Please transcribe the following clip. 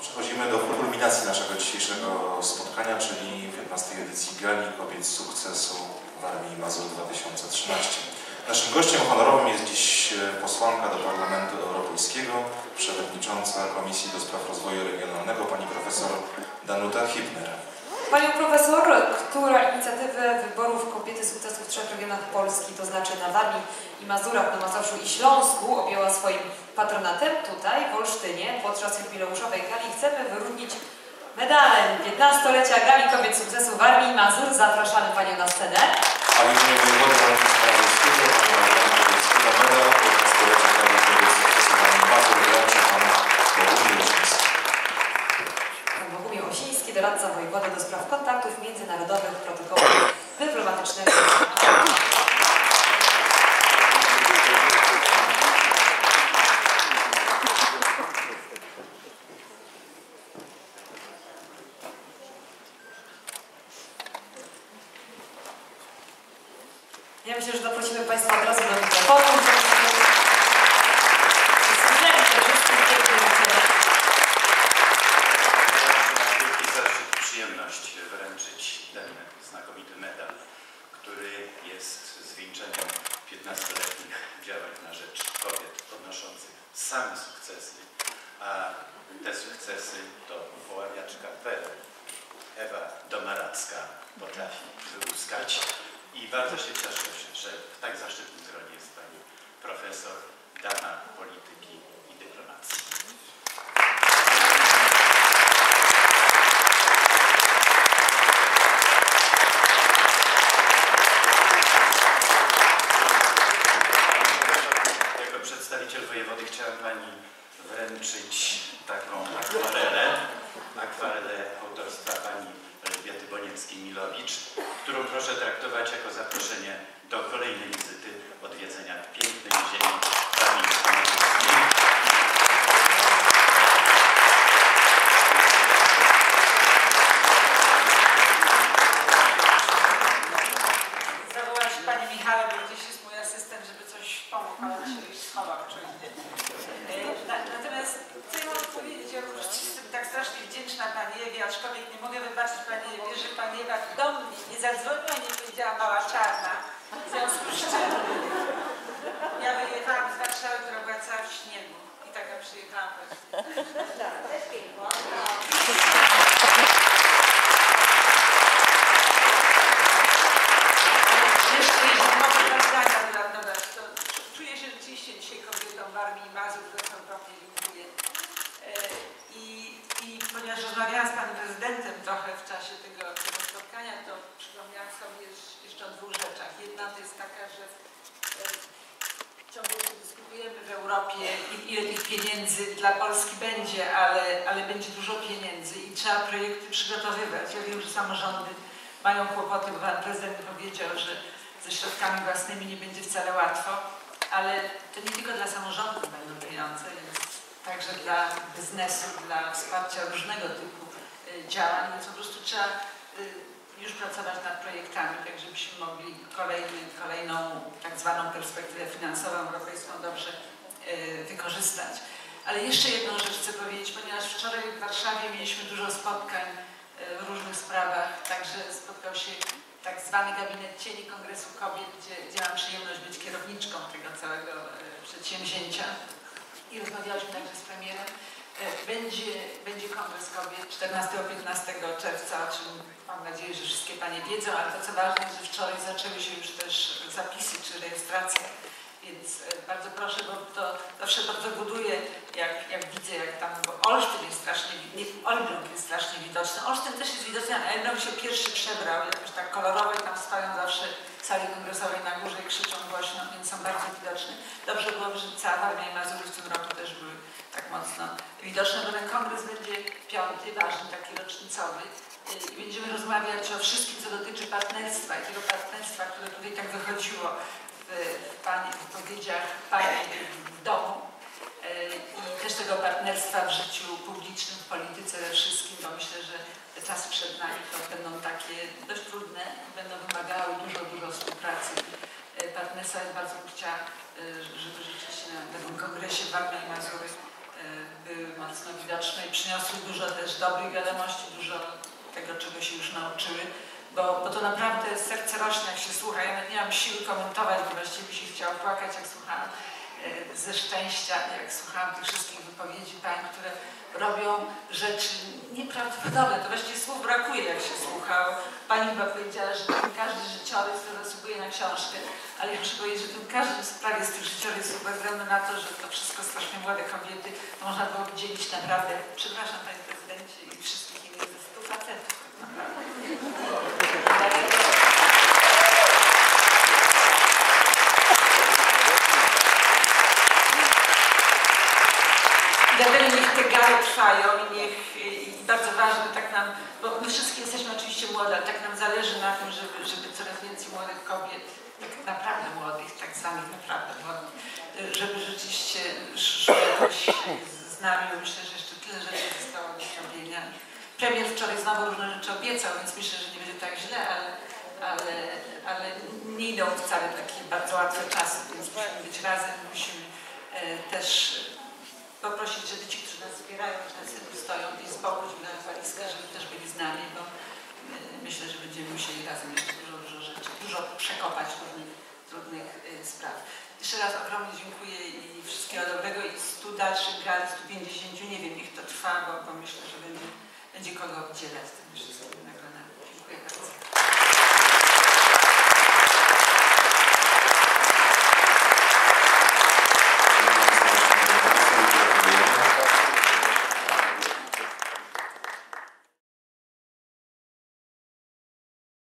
przechodzimy do kulminacji naszego dzisiejszego spotkania, czyli 15 edycji Gali Kobiet Sukcesu w Armii Mazur 2013. Naszym gościem honorowym jest dziś posłanka do Parlamentu Europejskiego, przewodnicząca Komisji do Spraw Rozwoju Regionalnego, pani profesor Danuta Hibner. Panią profesor, która inicjatywę wyborów kobiety sukcesu w trzech regionach Polski, to znaczy na Warmii i Mazurach, na Mazowszu i Śląsku, objęła swoim patronatem tutaj w Olsztynie podczas jubileuszowej gali chcemy wyróżnić medalem 15-lecia gali kobiet sukcesu Warmii i Mazur. Zapraszamy Panią na scenę. A w imieniu wojewody województwa mazurskiego, pana Mariana Powieckiego, medal 15-lecia Gali Kobiet Sukcesu w Armii Mazur wręczy pan Bogumił Osiński. Pan Bogumił Osiński, doradca wojewody do spraw kontaktów międzynarodowych, protokołu dyplomatycznego. Ja myślę, że zaprosimy Państwa od razu piękne życzenia. Wielki zaszczyt i przyjemność wręczyć ten znakomity medal, który jest zwieńczeniem 15-letnich działań na rzecz kobiet odnoszących same sukcesy, a te sukcesy to poławiaczka Peru, Ewa Domaracka potrafi wyłuskać i bardzo się cieszę, że w tak zaszczytnym gronie jest pani profesor, dama polityki i dyplomacji. Jako przedstawiciel wojewody chciałem Pani wręczyć taką akwarelę, akwarelę autorstwa Pani Elżbiety Bonieckiej-Milowicz, którą proszę traktować jako zaproszenie do kolejnej wizyty odwiedzenia pięknej ziemi warmińsko-mazurskiej. Zawołać Panie Michale, bo gdzieś jest mój asystent, żeby coś pomógł, ale się już schował czujnie. E, na- Natomiast co ja mam powiedzieć, ja po prostu jestem tak strasznie wdzięczna Pani Ewie, aczkolwiek nie mogę wybaczyć Pani Ewie, że Pani Ewa do mnie nie zadzwoniła i nie powiedziała mała czarna. W związku z czym ja wyjechałam z Warszawy, która była cała w śniegu i taka przyjechałam właśnie. Dzisiaj kobietą w Armii Mazur, ogromnie dziękuję. E, I, I ponieważ rozmawiałam z panem prezydentem trochę w czasie tego, tego spotkania, to przypomniałam sobie jeż- jeszcze o dwóch rzeczach. Jedna to jest taka, że e, ciągle się dyskutujemy w Europie, ile tych pieniędzy dla Polski będzie, ale, ale będzie dużo pieniędzy i trzeba projekty przygotowywać. Ja wiem, że samorządy mają kłopoty, bo pan prezydent powiedział, że ze środkami własnymi nie będzie wcale łatwo, ale to nie tylko dla samorządów będą pieniądze, także dla biznesu, dla wsparcia różnego typu y, działań, więc po prostu trzeba y, już pracować nad projektami, tak żebyśmy mogli kolejny, kolejną tak zwaną perspektywę finansową europejską dobrze y, wykorzystać. Ale jeszcze jedną rzecz chcę powiedzieć, ponieważ wczoraj w Warszawie mieliśmy dużo spotkań y, w różnych sprawach, także spotkał się tak zwany gabinet cieni Kongresu Kobiet, gdzie, gdzie mam przyjemność być kierowniczką tego całego y, przedsięwzięcia i rozmawialiśmy także z premierem. Będzie, będzie Kongres Kobiet 14-15 czerwca, o czym nadzieję, że wszystkie Panie wiedzą, ale to co ważne, że wczoraj zaczęły się już też zapisy czy rejestracje, więc e, bardzo proszę, bo to zawsze bardzo buduje, jak, jak widzę, jak tam, bo Olsztyn jest strasznie, nie, Olbrzyk jest strasznie widoczny. Olsztyn też jest widoczny, ale Elbląg się pierwszy przebrał, jakoś tak kolorowo i tam stoją zawsze sali kongresowej na górze i krzyczą głośno, więc są bardzo widoczni. Dobrze byłoby, żeby cała Warmia i Mazury w tym roku też były tak mocno widoczne, bo ten kongres będzie piąty, ważny, taki rocznicowy. Y, I będziemy rozmawiać o wszystkim, co dotyczy partnerstwa i tego partnerstwa, które tutaj tak wychodziło w, pani, w powiedziach Pani w domu. Y, I też tego partnerstwa w życiu publicznym, w polityce we wszystkim, bo myślę, że te czasy przed nami to będą takie dość trudne i będą wymagały dużo, dużo współpracy. Y, Partnerstwa jest bardzo bym chciała, y, żeby rzeczywiście na takim kongresie Warmia i Mazury były mocno widoczne i przyniosły dużo też dobrych wiadomości, dużo tego, czego się już nauczyły, bo, bo to naprawdę serce rośnie, jak się słucha. Ja nawet nie mam siły komentować, bo właściwie mi się chciało płakać, jak słuchałam e, ze szczęścia, jak słuchałam tych wszystkich wypowiedzi pań, które robią rzeczy nieprawdopodobne. To właściwie słów brakuje, jak się słuchało. Pani chyba powiedziała, że ten każdy życiorys zasługuje na książkę, ale ja muszę powiedzieć, że ten każdy z prawie z tych życiorysów, bez względu na to, że to wszystko strasznie młode kobiety, to można było dzielić naprawdę, przepraszam Panie Prezydencie i wszystkich innych ze stu facetów tak naprawdę. Dlatego niech te gale trwają i niech i bardzo ważne tak nam, bo my wszyscy jesteśmy oczywiście młode, ale tak nam zależy na tym, żeby, żeby coraz więcej młodych kobiet, tak naprawdę młodych, tak zwanych naprawdę młodych, żeby rzeczywiście szło z nami, bo myślę, że jeszcze tyle rzeczy zostało do zrobienia. Premier wczoraj znowu różne rzeczy obiecał, więc myślę, że nie będzie tak źle, ale, ale, ale nie idą wcale takie bardzo łatwe czasy, więc musimy być razem, musimy e, też poprosić, żeby ci, którzy nas wspierają, że nas stoją i z boku na walizkę, żeby też byli z nami, bo e, myślę, że będziemy musieli razem jeszcze dużo, dużo rzeczy, dużo przekopać różnych trudnych e, spraw. Jeszcze raz ogromnie dziękuję i wszystkiego dobrego i 100 dalszych gal, 150, nie wiem, niech to trwa, bo, bo myślę, że będzie, będzie kogo oddzielać tym wszystkim nagrodami. Dziękuję bardzo.